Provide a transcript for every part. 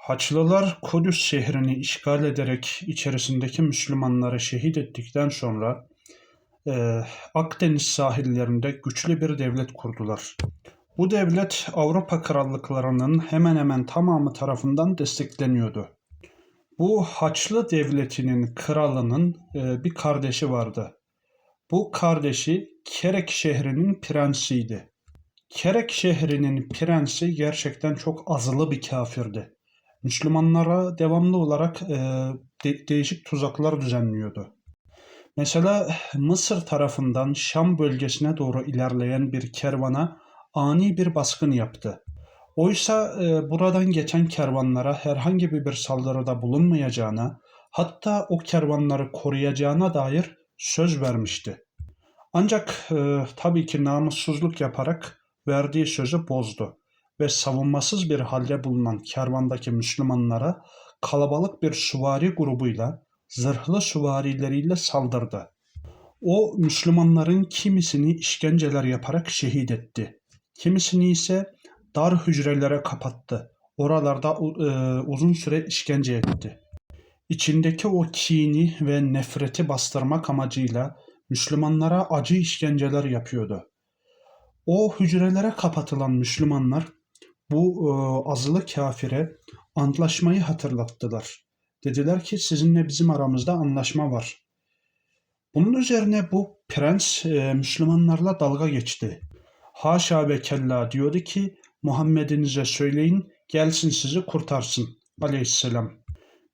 Haçlılar Kudüs şehrini işgal ederek içerisindeki Müslümanları şehit ettikten sonra e, Akdeniz sahillerinde güçlü bir devlet kurdular. Bu devlet Avrupa krallıklarının hemen hemen tamamı tarafından destekleniyordu. Bu Haçlı devletinin kralının e, bir kardeşi vardı. Bu kardeşi Kerek şehrinin prensiydi. Kerek şehrinin prensi gerçekten çok azılı bir kafirdi. Müslümanlara devamlı olarak e, de- değişik tuzaklar düzenliyordu. Mesela Mısır tarafından Şam bölgesine doğru ilerleyen bir kervana ani bir baskın yaptı. Oysa e, buradan geçen kervanlara herhangi bir saldırıda bulunmayacağına, hatta o kervanları koruyacağına dair söz vermişti. Ancak e, tabii ki namussuzluk yaparak verdiği sözü bozdu ve savunmasız bir halde bulunan kervandaki Müslümanlara kalabalık bir süvari grubuyla, zırhlı süvarileriyle saldırdı. O Müslümanların kimisini işkenceler yaparak şehit etti. Kimisini ise dar hücrelere kapattı. Oralarda e, uzun süre işkence etti. İçindeki o kini ve nefreti bastırmak amacıyla Müslümanlara acı işkenceler yapıyordu. O hücrelere kapatılan Müslümanlar bu e, azılı kafire antlaşmayı hatırlattılar. Dediler ki sizinle bizim aramızda anlaşma var. Bunun üzerine bu prens e, Müslümanlarla dalga geçti. Haşa ve kella diyordu ki Muhammed'inize söyleyin gelsin sizi kurtarsın aleyhisselam.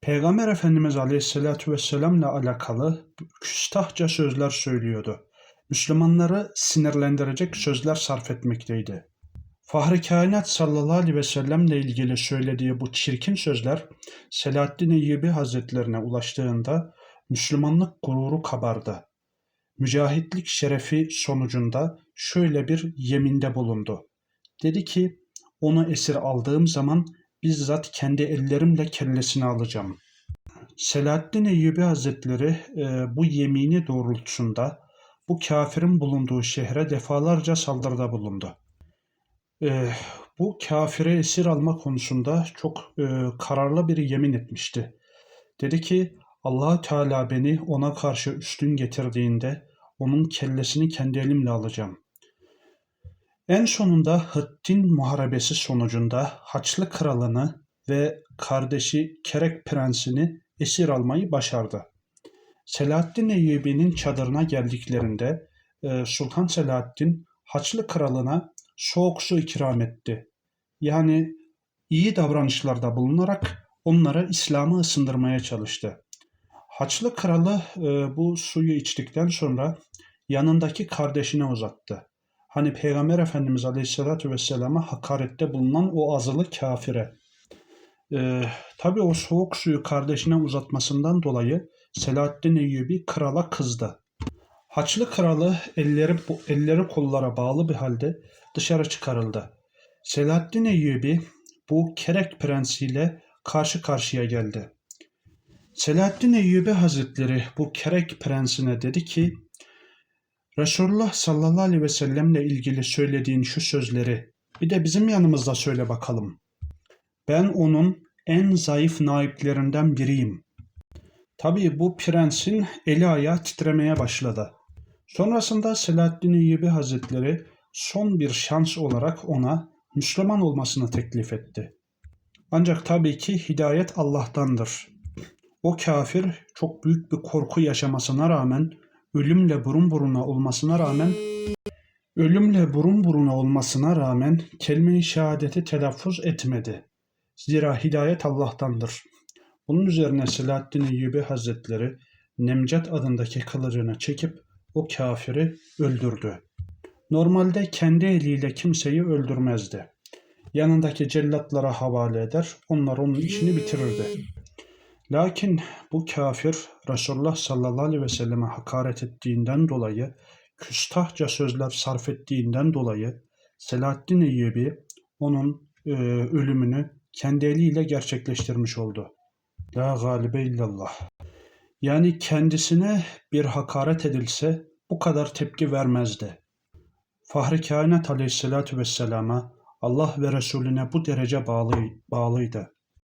Peygamber Efendimiz aleyhissalatu vesselamla alakalı küstahça sözler söylüyordu. Müslümanları sinirlendirecek sözler sarf etmekteydi. Fahri Kainat sallallahu aleyhi ve sellemle ilgili söylediği bu çirkin sözler Selahaddin Eyyubi Hazretlerine ulaştığında Müslümanlık gururu kabardı. Mücahitlik şerefi sonucunda şöyle bir yeminde bulundu. Dedi ki onu esir aldığım zaman bizzat kendi ellerimle kellesini alacağım. Selahaddin Eyyubi Hazretleri e, bu yemini doğrultusunda bu kafirin bulunduğu şehre defalarca saldırıda bulundu. E, bu kafire esir alma konusunda çok e, kararlı bir yemin etmişti. Dedi ki allah Teala beni ona karşı üstün getirdiğinde onun kellesini kendi elimle alacağım. En sonunda Hıttin muharebesi sonucunda Haçlı kralını ve kardeşi Kerek prensini esir almayı başardı. Selahaddin Eyyubi'nin çadırına geldiklerinde Sultan Selahaddin Haçlı kralına soğuk su ikram etti. Yani iyi davranışlarda bulunarak onlara İslam'ı ısındırmaya çalıştı. Haçlı kralı e, bu suyu içtikten sonra yanındaki kardeşine uzattı. Hani Peygamber Efendimiz Aleyhisselatü Vesselam'a hakarette bulunan o azılı kafire. Ee, tabii o soğuk suyu kardeşine uzatmasından dolayı Selahaddin Eyyubi krala kızdı. Haçlı kralı elleri, elleri kollara bağlı bir halde dışarı çıkarıldı. Selahaddin Eyyubi bu Kerek prensiyle karşı karşıya geldi. Selahaddin Eyyubi Hazretleri bu Kerek prensine dedi ki Resulullah sallallahu aleyhi ve sellemle ilgili söylediğin şu sözleri bir de bizim yanımızda söyle bakalım. Ben onun en zayıf naiplerinden biriyim. Tabii bu prensin eli ayağı titremeye başladı. Sonrasında Selahaddin Eyyubi Hazretleri son bir şans olarak ona Müslüman olmasını teklif etti. Ancak tabii ki hidayet Allah'tandır. O kafir çok büyük bir korku yaşamasına rağmen ölümle burun buruna olmasına rağmen ölümle burun buruna olmasına rağmen kelime-i şehadeti telaffuz etmedi. Zira hidayet Allah'tandır. Bunun üzerine Selahaddin Eyyubi Hazretleri Nemcat adındaki kılıcını çekip o kafiri öldürdü. Normalde kendi eliyle kimseyi öldürmezdi. Yanındaki cellatlara havale eder, onlar onun işini bitirirdi. Lakin bu kafir Resulullah sallallahu aleyhi ve selleme hakaret ettiğinden dolayı, küstahça sözler sarf ettiğinden dolayı Selahaddin Eyyubi onun e, ölümünü kendi eliyle gerçekleştirmiş oldu. La galibe illallah. Yani kendisine bir hakaret edilse bu kadar tepki vermezdi. Fahri Kainat aleyhissalatu vesselama Allah ve Resulüne bu derece bağlı, bağlıydı.